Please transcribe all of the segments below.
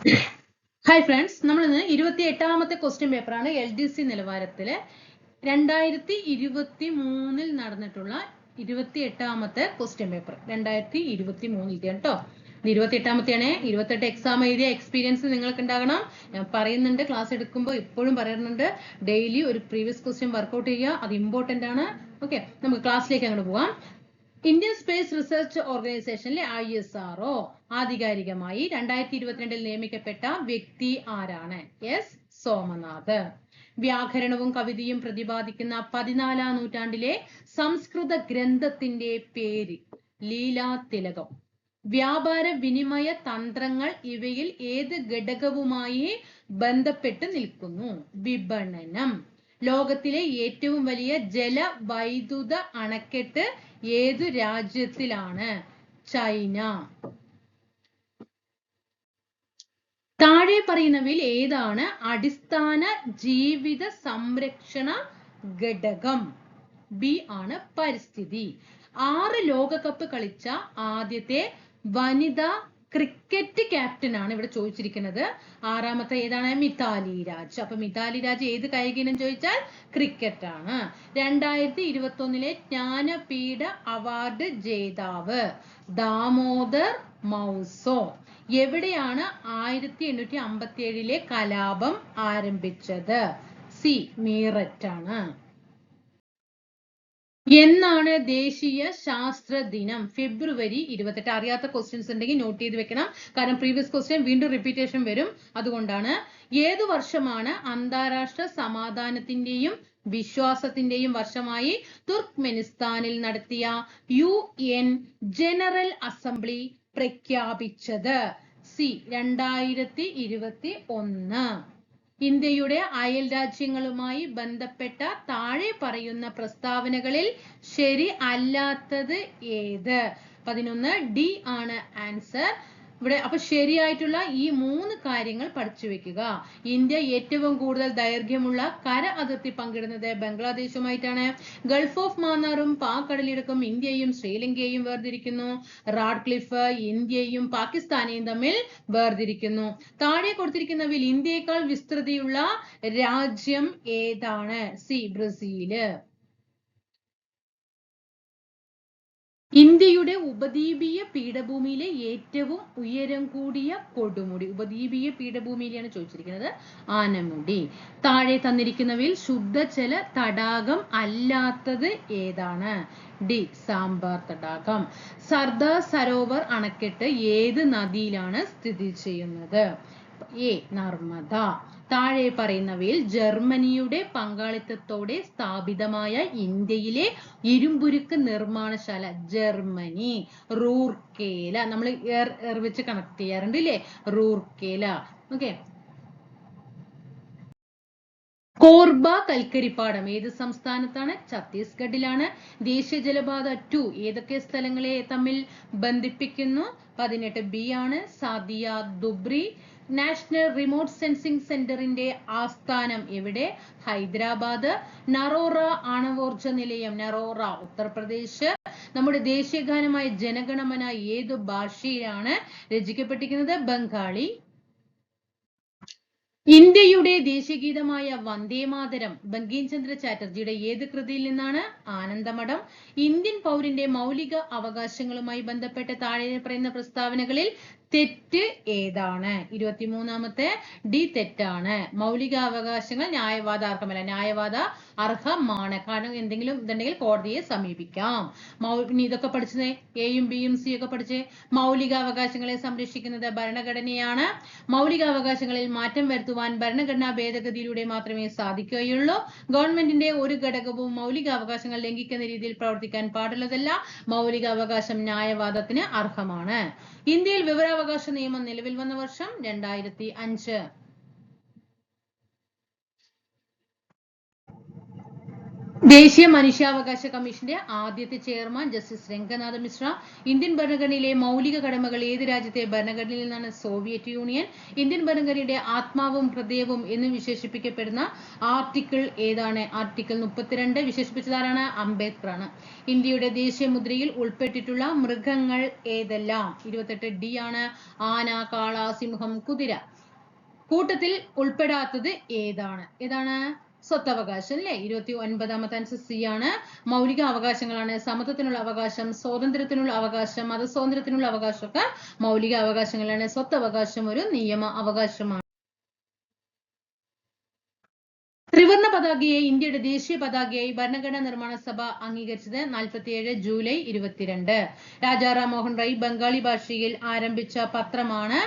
Hi friends നമ്മൾ ഇന്ന് ഇരുപത്തി എട്ടാമത്തെ ക്വസ്റ്റ്യൻ പേപ്പറാണ് എൽ ഡി സി നിലവാരത്തിൽ. രണ്ടായിരത്തി ഇരുപത്തി മൂന്നിൽ നടന്നിട്ടുള്ള ഇരുപത്തി എട്ടാമത്തെ ക്വസ്റ്റ്യൻ പേപ്പർ രണ്ടായിരത്തി ഇരുപത്തി മൂന്നിൽ കേട്ടോ. ഇരുപത്തി എട്ടാമത്തെയാണ് ഇരുപത്തെട്ട് എക്സാം എഴുതിയ എക്സ്പീരിയൻസ് നിങ്ങൾക്ക് ഉണ്ടാകണം. ഞാൻ പറയുന്നുണ്ട് ക്ലാസ് എടുക്കുമ്പോൾ ഇപ്പോഴും പറയുന്നുണ്ട്. ഡെയിലി ഒരു പ്രീവിയസ് ക്വസ്റ്റ്യൻ വർക്കൗട്ട് ചെയ്യുക അത് ഇമ്പോർട്ടന്റ് ആണ്. ഓക്കെ നമുക്ക് ക്ലാസ്സിലേക്ക് അങ്ങോട്ട് പോവാം. ഇന്ത്യൻ സ്പേസ് റിസർച്ച് ഓർഗനൈസേഷനിലെ ഐ എസ് ആർ ഒ ആധികാരികമായി രണ്ടായിരത്തി ഇരുപത്തിരണ്ടിൽ നിയമിക്കപ്പെട്ട വ്യക്തി ആരാണ്? എസ് സോമനാഥ്. വ്യാകരണവും കവിതയും പ്രതിപാദിക്കുന്ന പതിനാലാം നൂറ്റാണ്ടിലെ സംസ്കൃത ഗ്രന്ഥത്തിന്റെ പേര് ലീലാ തിലകം. വ്യാപാര വിനിമയ തന്ത്രങ്ങൾ ഇവയിൽ ഏത് ഘടകവുമായി ബന്ധപ്പെട്ട് നിൽക്കുന്നു? വിപണനം. ലോകത്തിലെ ഏറ്റവും വലിയ ജലവൈദ്യുത അണക്കെട്ട് ഏതു രാജ്യത്തിലാണ്? ചൈന. താഴെ പറയുന്നവയിൽ ഏതാണ്? അടിസ്ഥാന ജീവിത സംരക്ഷണ ഘടകം. ബി ആണ് പരിസ്ഥിതി. ആറ് ലോകകപ്പ് കളിച്ച ആദ്യത്തെ വനിതാ ക്രിക്കറ്റ് ക്യാപ്റ്റൻ ആണ് ഇവിടെ ചോദിച്ചിരിക്കുന്നത്. ആറാമത്തെ ഏതാണ്? മിതാലി രാജ്. അപ്പൊ മിതാലി രാജ് ഏത് കായിക ഇനം ചോദിച്ചാൽ ക്രിക്കറ്റ് ആണ്. രണ്ടായിരത്തി ഇരുപത്തി ഒന്നിലെ ജ്ഞാനപീഠ അവാർഡ് ജേതാവ് ദാമോദർ മൗസോ. എവിടെയാണ് ആയിരത്തി എണ്ണൂറ്റി അമ്പത്തി ഏഴിലെ കലാപം ആരംഭിച്ചത്? സി മീററ്റ് ആണ്. എന്നാണ് ദേശീയ ശാസ്ത്ര ദിനം? ഫെബ്രുവരി ഇരുപത്തെട്ട്. അറിയാത്ത ക്വസ്റ്റ്യൻസ് ഉണ്ടെങ്കിൽ നോട്ട് ചെയ്ത് വെക്കണം. കാരണം പ്രീവിയസ് ക്വസ്റ്റ്യൻ വീണ്ടും റിപ്പീറ്റേഷൻ വരും. അതുകൊണ്ടാണ് ഏതു വർഷമാണ് അന്താരാഷ്ട്ര സമാധാനത്തിന്റെയും വിശ്വാസത്തിന്റെയും വർഷമായി തുർക്ക്മെനിസ്ഥാനിൽ നടത്തിയ യു എൻ ജനറൽ അസംബ്ലി പ്രഖ്യാപിച്ചത്? സി രണ്ടായിരത്തി ഇരുപത്തി ഒന്ന്. ഇന്ത്യയുടെ അയൽ രാജ്യങ്ങളുമായി ബന്ധപ്പെട്ട താഴെ പറയുന്ന പ്രസ്താവനകളിൽ ശരി അല്ലാത്തത് ഏത്? പതിനൊന്ന് ഡി ആണ് ആൻസർ. ഇവിടെ അപ്പൊ ശരിയായിട്ടുള്ള ഈ മൂന്ന് കാര്യങ്ങൾ പഠിച്ചു വെക്കുക. ഇന്ത്യ ഏറ്റവും കൂടുതൽ ദൈർഘ്യമുള്ള കര അതിർത്തി പങ്കിടുന്നത് ബംഗ്ലാദേശുമായിട്ടാണ്. ഗൾഫ് ഓഫ് മാന്നാറും പാക് കടലിടുക്കും ഇന്ത്യയും ശ്രീലങ്കയും വേർതിരിക്കുന്നു. റാഡ്ക്ലിഫ് ഇന്ത്യയും പാകിസ്ഥാനെയും തമ്മിൽ വേർതിരിക്കുന്നു. താഴെ കൊടുത്തിരിക്കുന്നവയിൽ ഇന്ത്യയേക്കാൾ വിസ്തൃതിയുള്ള രാജ്യം ഏതാണ്? C Brazil. ഇന്ത്യയുടെ ഉപദ്വീപീയ പീഠഭൂമിയിലെ ഏറ്റവും ഉയരം കൂടിയ കൊടുമുടി. ഉപദ്വീപീയ പീഠഭൂമിയിലാണ് ചോദിച്ചിരിക്കുന്നത്. ആനമുടി. താഴെ തന്നിരിക്കുന്നവയിൽ ശുദ്ധജല തടാകം അല്ലാത്തത് ഏതാണ്? ഡി സാമ്പാർ തടാകം. സർദാർ സരോവർ അണക്കെട്ട് ഏത് നദിയിലാണ് സ്ഥിതി ചെയ്യുന്നത്? എ നർമ്മദ. താഴെ പറയുന്നവയിൽ ജർമ്മനിയുടെ പങ്കാളിത്തത്തോടെ സ്ഥാപിതമായ ഇന്ത്യയിലെ ഇരുമ്പുരുക്ക് നിർമ്മാണശാല ജർമ്മനി റൂർക്കേല. നമ്മൾ വെച്ച് കണക്ട് ചെയ്യാറുണ്ട് ഇല്ലേ റൂർക്കേല. ഓക്കെ കോർബ കൽക്കരിപ്പാടം ഏത് സംസ്ഥാനത്താണ്? ഛത്തീസ്ഗഡിലാണ്. ദേശീയ ജലപാത ടു ഏതൊക്കെ സ്ഥലങ്ങളെ തമ്മിൽ ബന്ധിപ്പിക്കുന്നു? പതിനെട്ട് ബി ആണ്. Sadiya Dhubri national remote sensing സെന്ററിന്റെ ആസ്ഥാനം എവിടെ? ഹൈദരാബാദ്. നറോറ ആണവോർജ നിലയം നറോറ ഉത്തർപ്രദേശ്. നമ്മുടെ ദേശീയഗാനമായ ജനഗണമന ഏതു ഭാഷയിലാണ് രചിക്കപ്പെട്ടിരിക്കുന്നത്? ബംഗാളി. ഇന്ത്യയുടെ ദേശീയഗീതമായ വന്ദേമാതരം ബങ്കിം ചന്ദ്ര ചാറ്റർജിയുടെ ഏത് കൃതിയിൽ നിന്നാണ്? ആനന്ദമഠം. ഇന്ത്യൻ പൗരന്റെ മൗലിക അവകാശങ്ങളുമായി ബന്ധപ്പെട്ട താഴെ പറയുന്ന പ്രസ്താവനകളിൽ തെറ്റ് ഏതാണ്? ഇരുപത്തിമൂന്നാമത്തെ ഡി തെറ്റാണ്. മൗലികാവകാശങ്ങൾ ന്യായവാദാർഹമല്ല. ന്യായവാദ അർഹമാണ്. കാരണം എന്തെങ്കിലും ഇതുണ്ടെങ്കിൽ കോടതിയെ സമീപിക്കാം. മൗ ഇതൊക്കെ പഠിച്ചത് എയും ബിയും സി ഒക്കെ പഠിച്ച് മൗലികാവകാശങ്ങളെ സംരക്ഷിക്കുന്നത് ഭരണഘടനയാണ്. മൗലികാവകാശങ്ങളിൽ മാറ്റം വരുത്തുവാൻ ഭരണഘടനാ ഭേദഗതിയിലൂടെ മാത്രമേ സാധിക്കുകയുള്ളൂ. ഗവൺമെന്റിന്റെ ഒരു ഘടകവും മൗലിക അവകാശങ്ങൾ ലംഘിക്കുന്ന രീതിയിൽ പ്രവർത്തിക്കാൻ പാടുള്ളതല്ല. മൗലികാവകാശം ന്യായവാദത്തിന് അർഹമാണ്. ഇന്ത്യയിൽ വിവരാവകാശ നിയമം നിലവിൽ വന്ന വർഷം രണ്ടായിരത്തി അഞ്ച്. ദേശീയ മനുഷ്യാവകാശ കമ്മീഷന്റെ ആദ്യത്തെ chairman justice Ranganath Mishra Indian ഭരണഘടനയിലെ മൗലിക കടമകൾ ഏത് രാജ്യത്തെ ഭരണഘടനയിൽ നിന്നാണ് സോവിയറ്റ് യൂണിയൻ ഇന്ത്യൻ ഭരണഘടനയുടെ ആത്മാവും ഹൃദയവും എന്ന് വിശേഷിപ്പിക്കപ്പെടുന്ന ആർട്ടിക്കിൾ ഏതാണ്? ആർട്ടിക്കിൾ മുപ്പത്തിരണ്ട് വിശേഷിപ്പിച്ചതാരാണ്? അംബേദ്കർ ആണ് ഇന്ത്യയുടെ ദേശീയ മുദ്രയിൽ ഉൾപ്പെട്ടിട്ടുള്ള മൃഗങ്ങൾ ഏതെല്ലാം? ഇരുപത്തെട്ട് ഡി ആണ്. ആന കാള സിംഹം കുതിര. കൂട്ടത്തിൽ ഉൾപ്പെടാത്തത് ഏതാണ്? ഏതാണ്? സ്വത്തവകാശം അല്ലെ ഇരുപത്തി ഒൻപതാമത്തെ അനുസരിച്ച് സി ആണ് മൗലിക അവകാശങ്ങളാണ് സമത്വത്തിനുള്ള അവകാശം സ്വാതന്ത്ര്യത്തിനുള്ള അവകാശം മതസ്വാതന്ത്ര്യത്തിനുള്ള അവകാശമൊക്കെ മൗലിക അവകാശങ്ങളാണ് സ്വത്തവകാശം ഒരു നിയമ അവകാശമാണ്. ത്രിവർണ പതാകയെ ഇന്ത്യയുടെ ദേശീയ പതാകയായി ഭരണഘടനാ നിർമ്മാണ സഭ അംഗീകരിച്ചത് നാൽപ്പത്തിയേഴ് ജൂലൈ ഇരുപത്തിരണ്ട്. രാജാറാം മോഹൻ റോയ് ബംഗാളി ഭാഷയിൽ ആരംഭിച്ച പത്രമാണ്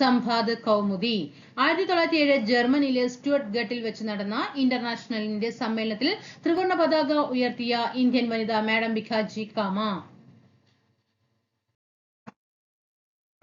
സംവാദ് കൗമുദി. ആയിരത്തി തൊള്ളായിരത്തി ഏഴ് ജർമ്മനിയിലെ സ്റ്റുവർട്ട് ഗട്ടിൽ വെച്ച് നടന്ന ഇന്റർനാഷണലിന്റെ സമ്മേളനത്തിൽ ത്രിവർണ പതാക ഉയർത്തിയ ഇന്ത്യൻ വനിത മാഡം ബിഖാജി കാമ.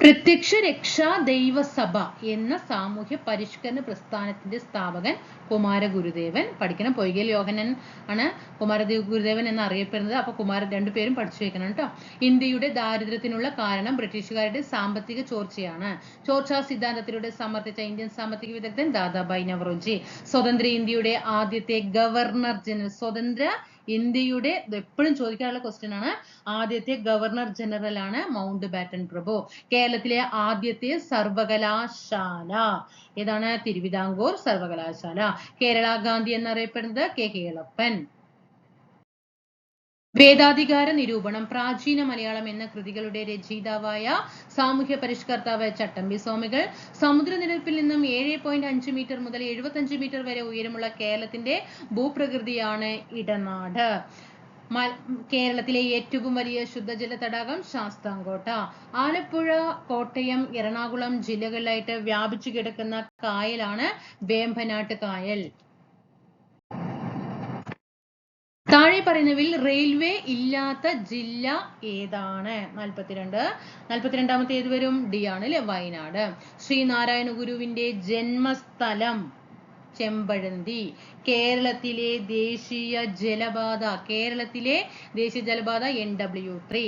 പ്രത്യക്ഷ രക്ഷാ ദൈവസഭ എന്ന സാമൂഹ്യ പരിഷ്കരണ പ്രസ്ഥാനത്തിന്റെ സ്ഥാപകൻ കുമാരഗുരുദേവൻ പഠിക്കണം. പൊയ്കൽ യോഹനൻ ആണ് കുമാരദേവ് ഗുരുദേവൻ എന്ന് അറിയപ്പെടുന്നത്. അപ്പൊ കുമാര രണ്ടുപേരും പഠിച്ചു വെക്കണം കേട്ടോ. ഇന്ത്യയുടെ ദാരിദ്ര്യത്തിനുള്ള കാരണം ബ്രിട്ടീഷുകാരുടെ സാമ്പത്തിക ചോർച്ചയാണ്. ചോർച്ചാ സിദ്ധാന്തത്തിലൂടെ സമർത്ഥിച്ച ഇന്ത്യൻ സാമ്പത്തിക വിദഗ്ധൻ ദാദാബായി നവറോജി. സ്വതന്ത്ര ഇന്ത്യയുടെ ആദ്യത്തെ ഗവർണർ ജനറൽ സ്വതന്ത്ര ഇന്ത്യയുടെ എപ്പോഴും ചോദിക്കാനുള്ള ക്വസ്റ്റ്യൻ ആണ് ആദ്യത്തെ ഗവർണർ ജനറൽ ആണ് മൗണ്ട് ബാറ്റൻ പ്രഭു. കേരളത്തിലെ ആദ്യത്തെ സർവകലാശാല. ഏതാണ്? തിരുവിതാംകൂർ സർവകലാശാല. കേരള ഗാന്ധി എന്നറിയപ്പെടുന്നത് കെ. കേളപ്പൻ. വേദാധികാര നിരൂപണം പ്രാചീന മലയാളം എന്ന കൃതികളുടെ രചയിതാവായ സാമൂഹ്യ പരിഷ്കർത്താവ് ചട്ടമ്പി സ്വാമികൾ സമുദ്രനിരപ്പിൽ നിന്നും ഏഴ് പോയിന്റ് അഞ്ച് മീറ്റർ മുതൽ എഴുപത്തഞ്ച് മീറ്റർ വരെ ഉയരമുള്ള കേരളത്തിന്റെ ഭൂപ്രകൃതിയാണ് ഇടനാട്. കേരളത്തിലെ ഏറ്റവും വലിയ ശുദ്ധജല തടാകം ശാസ്താംകോട്ട. ആലപ്പുഴ കോട്ടയം എറണാകുളം ജില്ലകളിലായിട്ട് വ്യാപിച്ചു കിടക്കുന്ന കായലാണ് വേമ്പനാട്ട് കായൽ. താഴെ പറയുന്നവിൽ റെയിൽവേ ഇല്ലാത്ത ജില്ല ഏതാണ്? നാൽപ്പത്തിരണ്ട്. നാൽപ്പത്തിരണ്ടാമത്തെ ഏത് വരും. ഡി ആണ് അല്ലെ വയനാട്. ശ്രീനാരായണ ഗുരുവിന്റെ ജന്മസ്ഥലം. ചെമ്പഴന്തി. കേരളത്തിലെ ദേശീയ ജലപാത കേരളത്തിലെ ദേശീയ ജലപാത എൻ ഡബ്ല്യു ത്രീ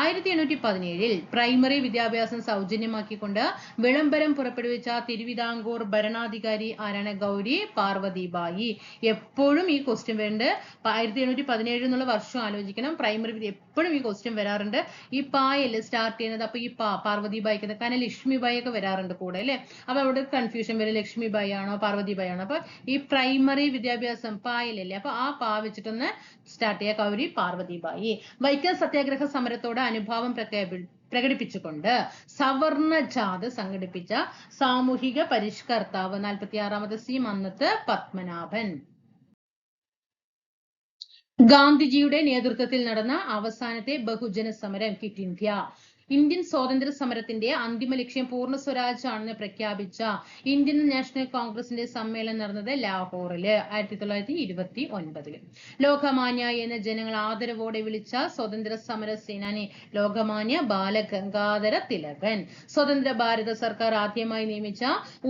ആയിരത്തി എണ്ണൂറ്റി പതിനേഴിൽ പ്രൈമറി വിദ്യാഭ്യാസം സൗജന്യമാക്കിക്കൊണ്ട് വിളംബരം പുറപ്പെടുവിച്ച തിരുവിതാംകൂർ ഭരണാധികാരി ആരാണ്? ഗൗരി പാർവതിബായി. എപ്പോഴും ഈ ക്വസ്റ്റ്യൻ വരുന്നുണ്ട് ആയിരത്തി എണ്ണൂറ്റി പതിനേഴ് എന്നുള്ള വർഷം ആലോചിക്കണം. പ്രൈമറി എപ്പോഴും ഈ ക്വസ്റ്റ്യൻ വരാറുണ്ട്. ഈ പായല്ലേ സ്റ്റാർട്ട് ചെയ്യുന്നത് അപ്പൊ ഈ പാ പാർവതി പാർവതിബായിക്ക് കാരണം ലക്ഷ്മിബായി ഒക്കെ വരാറുണ്ട് കൂടെ അല്ലെ? അപ്പൊ അവിടെ കൺഫ്യൂഷൻ വരും ലക്ഷ്മിബായി ആണോ പാർവതിബായി ആണോ? അപ്പൊ ഈ പ്രൈമറി വിദ്യാഭ്യാസം പായലല്ലേ? അപ്പൊ ആ പാ വെച്ചിട്ടൊന്ന് സ്റ്റാർട്ട് ചെയ്യുക കൗരി പാർവതിബായി വൈക്കം സത്യാഗ്രഹ സമരത്തോട് അനുഭാവം പ്രഖ്യാപി പ്രകടിപ്പിച്ചുകൊണ്ട് സവർണ ജാഥ സംഘടിപ്പിച്ച സാമൂഹിക പരിഷ്കർത്താവ് നാൽപ്പത്തി ആറാമത്തെ സി മന്നത്ത് പത്മനാഭൻ. ഗാന്ധിജിയുടെ നേതൃത്വത്തിൽ നടന്ന അവസാനത്തെ ബഹുജന സമരം ക്വിറ്റ് ഇന്ത്യ. ഇന്ത്യൻ സ്വാതന്ത്ര്യ സമരത്തിന്റെ അന്തിമ ലക്ഷ്യം പൂർണ സ്വരാജ് ആണെന്ന് പ്രഖ്യാപിച്ച ഇന്ത്യൻ നാഷണൽ കോൺഗ്രസിന്റെ സമ്മേളനം നടന്നത് ലാഹോറിൽ ആയിരത്തി തൊള്ളായിരത്തി ഇരുപത്തി ഒൻപതിൽ ലോകമാന്യ എന്ന ജനങ്ങൾ ആദരവോടെ വിളിച്ച സ്വതന്ത്ര സമര സേനാനി ലോകമാന്യ ബാലഗംഗാധര തിലകൻ. സ്വതന്ത്ര ഭാരത സർക്കാർ ആദ്യമായി നിയമിച്ച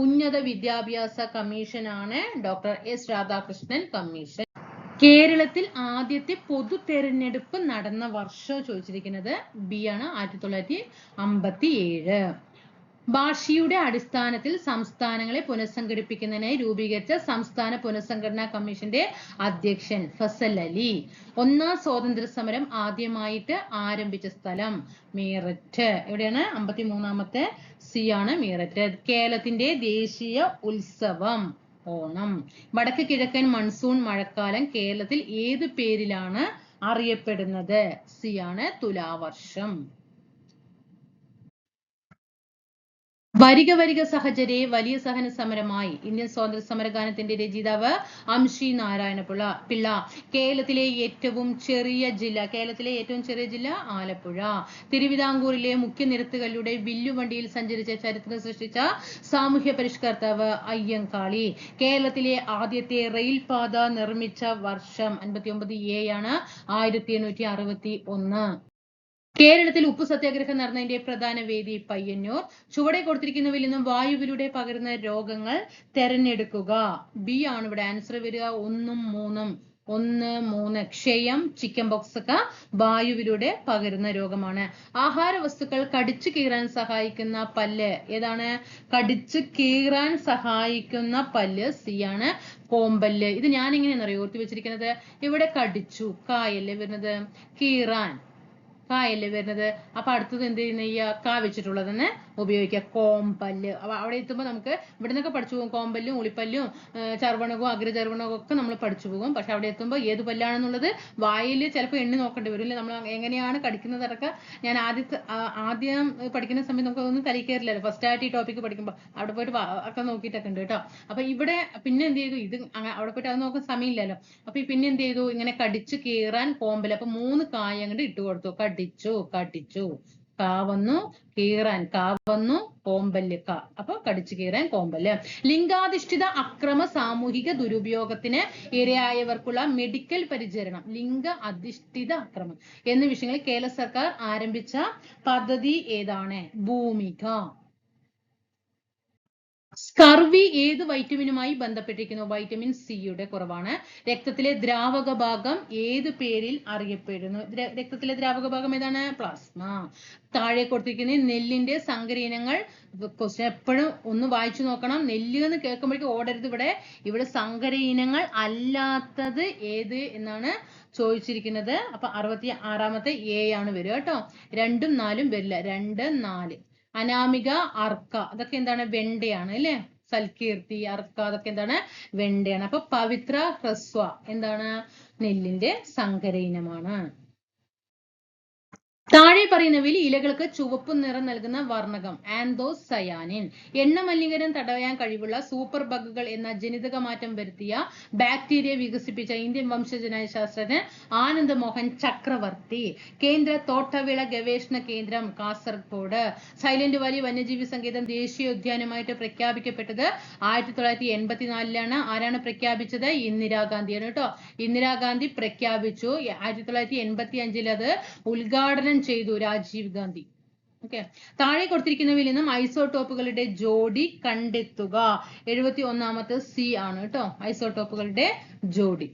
ഉന്നത വിദ്യാഭ്യാസ കമ്മീഷനാണ് ഡോക്ടർ എസ് രാധാകൃഷ്ണൻ കമ്മീഷൻ. കേരളത്തിൽ ആദ്യത്തെ പൊതു തെരഞ്ഞെടുപ്പ് നടന്ന വർഷം ചോദിച്ചിരിക്കുന്നത് ബി ആണ് ആയിരത്തി തൊള്ളായിരത്തി അമ്പത്തി ഏഴ് ഭാഷയുടെ അടിസ്ഥാനത്തിൽ സംസ്ഥാനങ്ങളെ പുനഃസംഘടിപ്പിക്കുന്നതിനായി രൂപീകരിച്ച സംസ്ഥാന പുനഃസംഘടനാ കമ്മീഷന്റെ അധ്യക്ഷൻ ഫസൽ അലി. ഒന്നാം സ്വാതന്ത്ര്യ സമരം ആദ്യമായിട്ട് ആരംഭിച്ച സ്ഥലം മീററ്റ്. എവിടെയാണ്? അമ്പത്തി മൂന്നാമത്തെ സി ആണ് മീററ്റ്. കേരളത്തിന്റെ ദേശീയ ഉത്സവം. ഓണം വടക്ക് കിഴക്കൻ മൺസൂൺ മഴക്കാലം കേരളത്തിൽ ഏത് പേരിലാണ് അറിയപ്പെടുന്നത്? സി ആണ് തുലാവർഷം. വരിക വരിക സഹചരെ വലിയ സഹന സമരമായി. ഇന്ത്യൻ സ്വാതന്ത്ര്യ സമരഗാനത്തിന്റെ രചയിതാവ് അംശി നാരായണപിള്ള. പിള്ള കേരളത്തിലെ ഏറ്റവും ചെറിയ ജില്ല കേരളത്തിലെ ഏറ്റവും ചെറിയ ജില്ല ആലപ്പുഴ. തിരുവിതാംകൂറിലെ മുഖ്യ നിരത്തുകളിലൂടെ വില്ലുവണ്ടിയിൽ സഞ്ചരിച്ച ചരിത്രം സൃഷ്ടിച്ച സാമൂഹ്യ പരിഷ്കർത്താവ് അയ്യങ്കാളി. കേരളത്തിലെ ആദ്യത്തെ റെയിൽപാത നിർമ്മിച്ച വർഷം അൻപത്തി ഒമ്പത് എ ആണ് ആയിരത്തി എണ്ണൂറ്റി അറുപത്തി ഒന്ന് കേരളത്തിൽ ഉപ്പു സത്യാഗ്രഹം നടന്നതിന്റെ പ്രധാന വേദി പയ്യന്നൂർ. ചുവടെ കൊടുത്തിരിക്കുന്നവയിൽ നിന്നും വായുവിലൂടെ പകരുന്ന രോഗങ്ങൾ തെരഞ്ഞെടുക്കുക. ബി ആണ് ഇവിടെ ആൻസർ വരിക. ഒന്നും മൂന്നും. ഒന്ന് മൂന്ന്. ക്ഷയം ചിക്കൻ ബോക്സ് ഒക്കെ വായുവിലൂടെ പകരുന്ന രോഗമാണ്. ആഹാര വസ്തുക്കൾ കടിച്ചു കീറാൻ സഹായിക്കുന്ന പല്ല് ഏതാണ്? കടിച്ചു കീറാൻ സഹായിക്കുന്ന പല്ല് സി ആണ്. കോമ്പല്ല്. ഇത് ഞാൻ എങ്ങനെയാണെന്ന് അറിയോ ഓർത്തി വെച്ചിരിക്കുന്നത്. ഇവിടെ കടിച്ചു? കായല്ലേ വരുന്നത്. കീറാൻ. കായല്ലേ വരുന്നത്? അപ്പൊ അടുത്തത് എന്ത് ചെയ്യുന്ന? ഈ കാ വെച്ചിട്ടുള്ളത് തന്നെ ഉപയോഗിക്കുക. കോമ്പല്ല്. അവിടെ എത്തുമ്പോൾ നമുക്ക് ഇവിടെ നിന്നൊക്കെ പഠിച്ചു പോകും. കോമ്പല്ലും ഉളിപ്പല്ലും ചർവണകവും അഗ്രചർവണകവും ഒക്കെ നമ്മൾ പഠിച്ചു പോകും. പക്ഷെ അവിടെ എത്തുമ്പോൾ ഏത് പല്ലാണെന്നുള്ളത് വായിൽ ചിലപ്പോൾ എണ്ണി നോക്കേണ്ടി വരും. അല്ലെ? നമ്മൾ എങ്ങനെയാണ് കടിക്കുന്നത് അതൊക്കെ ഞാൻ ആദ്യത്തെ ആദ്യം പഠിക്കുന്ന സമയത്ത് നമുക്ക് ഒന്നും തലയിൽ ഫസ്റ്റ് ആയിട്ട് ഈ ടോപ്പിക്ക് പഠിക്കുമ്പോൾ അവിടെ പോയിട്ട് ഒക്കെ നോക്കിയിട്ടൊക്കെ ഉണ്ട് കേട്ടോ. അപ്പൊ ഇവിടെ പിന്നെ എന്ത് ചെയ്തു? ഇത് അവിടെ പോയിട്ട് അത് നോക്കാൻ സമയമില്ലല്ലോ. അപ്പൊ പിന്നെ എന്ത് ചെയ്തു? ഇങ്ങനെ കടിച്ചു കീറാൻ കോമ്പൽ അപ്പൊ മൂന്ന് കായ അങ്ങോട്ട് ഇട്ട് കൊടുത്തു. കടിച്ചു കടിച്ചു. കാവന്നു കീറാൻ. കാവന്നു കോമ്പല്ല് ക അപ്പൊ കടിച്ചു കീറാൻ കോമ്പല്ല് ലിംഗാധിഷ്ഠിത അക്രമ സാമൂഹിക ദുരുപയോഗത്തിന് ഇരയായവർക്കുള്ള മെഡിക്കൽ പരിചരണം. ലിംഗ അധിഷ്ഠിത അക്രമം. എന്നീ വിഷയങ്ങളിൽ കേരള സർക്കാർ ആരംഭിച്ച പദ്ധതി ഏതാണ്? ഭൂമിക. സ്കർവി ഏത് വൈറ്റമിനുമായി ബന്ധപ്പെട്ടിരിക്കുന്നു? വൈറ്റമിൻ സിയുടെ കുറവാണ്. രക്തത്തിലെ ദ്രാവക ഭാഗം ഏത് പേരിൽ അറിയപ്പെടുന്നു? രക്തത്തിലെ ദ്രാവക ഭാഗം ഏതാണ്? പ്ലാസ്മ. താഴെ കൊടുത്തിരിക്കുന്ന നെല്ലിന്റെ സങ്കരീനങ്ങൾ ക്വസ്റ്റ്യൻ എപ്പോഴും ഒന്ന് വായിച്ചു നോക്കണം. നെല്ല് എന്ന് കേൾക്കുമ്പോഴേക്കും ഓടരുത് ഇവിടെ. ഇവിടെ സങ്കരീനങ്ങൾ അല്ലാത്തത് ഏത് എന്നാണ് ചോദിച്ചിരിക്കുന്നത്. അപ്പൊ അറുപത്തി ആറാമത്തെ എ ആണ് വരിക കേട്ടോ. രണ്ടും നാലും വരില്ല. രണ്ട് നാല്. അനാമിക അർക്ക. അതൊക്കെ എന്താണ്? വെണ്ടയാണ് അല്ലേ? സൽകീർത്തി അർക്ക അതൊക്കെ എന്താണ്? വെണ്ടയാണ്. അപ്പൊ പവിത്ര ഹ്രസ്വ എന്താണ്? നെല്ലിന്റെ സങ്കര ഇനമാണ് താഴെ പറയുന്നവയിൽ ഇലകൾക്ക് ചുവപ്പ് നിറം നൽകുന്ന വർണകം ആന്തോസയാനിൻ. എണ്ണ മലിനീകരണം തടയാൻ കഴിവുള്ള സൂപ്പർ ബഗുകൾ എന്ന ജനിതക മാറ്റം വരുത്തിയ ബാക്ടീരിയ വികസിപ്പിച്ച ഇന്ത്യൻ വംശജനായ ശാസ്ത്രജ്ഞൻ ആനന്ദ് മോഹൻ ചക്രവർത്തി. കേന്ദ്ര തോട്ടവിള ഗവേഷണ കേന്ദ്രം കാസർഗോഡ്. സൈലന്റ് വാലി വന്യജീവി സങ്കേതം ദേശീയ ഉദ്യാനമായിട്ട് പ്രഖ്യാപിക്കപ്പെട്ടത് ആയിരത്തി തൊള്ളായിരത്തി എൺപത്തിനാലിലാണ് ആരാണ് പ്രഖ്യാപിച്ചത്? ഇന്ദിരാഗാന്ധിയാണ് കേട്ടോ. ഇന്ദിരാഗാന്ധി പ്രഖ്യാപിച്ചു. ആയിരത്തി തൊള്ളായിരത്തി എൺപത്തി അഞ്ചിൽ അത് ഉദ്ഘാടനം ചെയ്തു രാജീവ് ഗാന്ധി. ഓക്കെ താഴെ കൊടുത്തിരിക്കുന്നവയിൽ നിന്നും ഐസോടോപ്പുകളുടെ ജോഡി കണ്ടെത്തുക. എഴുപത്തി ഒന്നാമത്തെ സി ആണ് കേട്ടോ ഐസോടോപ്പുകളുടെ ജോഡി.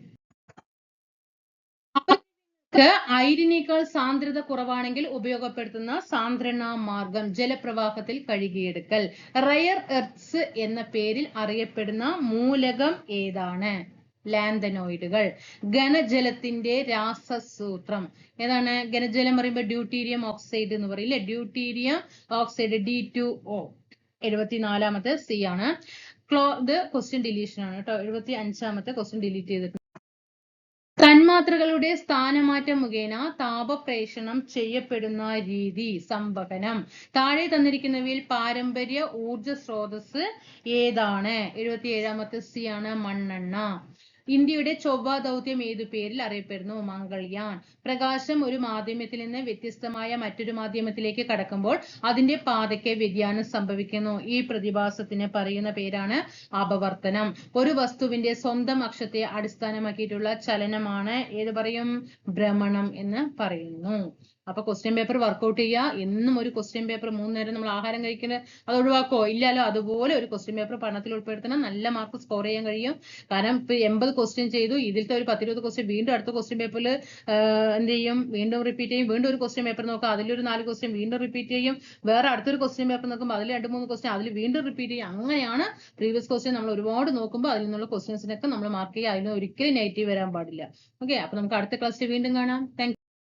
ഐരിനേക്കാൾ സാന്ദ്രത കുറവാണെങ്കിൽ ഉപയോഗപ്പെടുത്തുന്ന സാന്ദ്രണ മാർഗം ജലപ്രവാഹത്തിൽ കഴുകിയെടുക്കൽ. റയർ എർത്ത്സ് എന്ന പേരിൽ അറിയപ്പെടുന്ന മൂലകം ഏതാണ്? ലാന്തനോയിഡുകൾ. ഘനജലത്തിന്റെ രാസസൂത്രം. ഏതാണ്? ഘനജലം പറയുമ്പോൾ ഡ്യൂട്ടീരിയം ഓക്സൈഡ് എന്ന് പറയില്ലേ? Deuterium oxide D two O എഴുപത്തിനാലാമത്തെ C ആണ്. ക്ലോ ഇത് ക്വസ്റ്റ്യൻ ഡിലീഷൻ ആണ് കേട്ടോ. എഴുപത്തി അഞ്ചാമത്തെ ക്വസ്റ്റ്യൻ ഡിലീറ്റ് ചെയ്തിട്ടുണ്ട് തന്മാത്രകളുടെ സ്ഥാനമാറ്റം മുഖേന താപപ്രേഷണം ചെയ്യപ്പെടുന്ന രീതി സംവഹനം. താഴെ തന്നിരിക്കുന്നവയിൽ പാരമ്പര്യ ഊർജ സ്രോതസ് ഏതാണ്? എഴുപത്തി ഏഴാമത്തെ സി ആണ് മണ്ണെണ്ണ. ഇന്ത്യയുടെ ചൊവ്വ ദൗത്യം ഏതു പേരിൽ അറിയപ്പെടുന്നു? മംഗൾയാൻ. പ്രകാശം ഒരു മാധ്യമത്തിൽ നിന്ന് വ്യത്യസ്തമായ മറ്റൊരു മാധ്യമത്തിലേക്ക് കടക്കുമ്പോൾ അതിന്റെ പാതയ്ക്ക് വ്യതിയാനം സംഭവിക്കുന്നു. ഈ പ്രതിഭാസത്തിന് പറയുന്ന പേരാണ് അപവർത്തനം. ഒരു വസ്തുവിന്റെ സ്വന്തം അക്ഷത്തെ അടിസ്ഥാനമാക്കിയിട്ടുള്ള ചലനമാണ് ഏത് പറയും? ഭ്രമണം എന്ന് പറയുന്നു. അപ്പൊ ക്വസ്റ്റ്യൻ പേപ്പർ വർക്കൗട്ട് ചെയ്യുക. എന്നും ഒരു ക്വസ്റ്റ്യൻ പേപ്പർ മൂന്ന് നേരം നമ്മൾ ആഹാരം കഴിക്കുന്നത് അത് ഒഴിവാക്കോ? ഇല്ലല്ലോ. അതുപോലെ ഒരു ക്വസ്റ്റ്യൻ പേപ്പർ പഠനത്തിൽ ഉൾപ്പെടുത്തണം. നല്ല മാർക്ക് സ്കോർ ചെയ്യാൻ കഴിയും. കാരണം ഇപ്പൊ എൺപത് ക്വസ്റ്റ്യൻ ചെയ്തു. ഇതിലത്തെ ഒരു പത്തിരുപത് ക്വസ്റ്റ്യൻ വീണ്ടും അടുത്ത ക്വസ്റ്റ്യൻ പേപ്പറിൽ എന്ത് ചെയ്യും? വീണ്ടും റിപ്പീറ്റ് ചെയ്യും. വീണ്ടും ഒരു ക്വസ്റ്റ്യൻ പേപ്പർ നോക്കുക. അതിലൊരു നാല് ക്വസ്റ്റ്യൻ വീണ്ടും റിപ്പീറ്റ് ചെയ്യും. വേറെ അടുത്തൊരു ക്വസ്റ്റ്യൻ പേപ്പർ നോക്കുമ്പോൾ അതിൽ രണ്ട് മൂന്ന് ക്വസ്റ്റ്യൻ അതിൽ വീണ്ടും റിപ്പീറ്റ് ചെയ്യും. അങ്ങനെയാണ് പ്രീവിയസ് ക്വസ്റ്റ്യൻ നമ്മൾ ഒരുപാട് നോക്കുമ്പോൾ അതിൽ നിന്നുള്ള ക്വസ്റ്റ്യൻസിനൊക്കെ നമ്മൾ മാർക്ക് ചെയ്യുക. അതിന് ഒരിക്കലും നെഗറ്റീവ് വരാൻ പാടില്ല. ഓക്കെ അപ്പൊ നമുക്ക് അടുത്ത ക്ലാസ്സിൽ വീണ്ടും കാണാം. താങ്ക്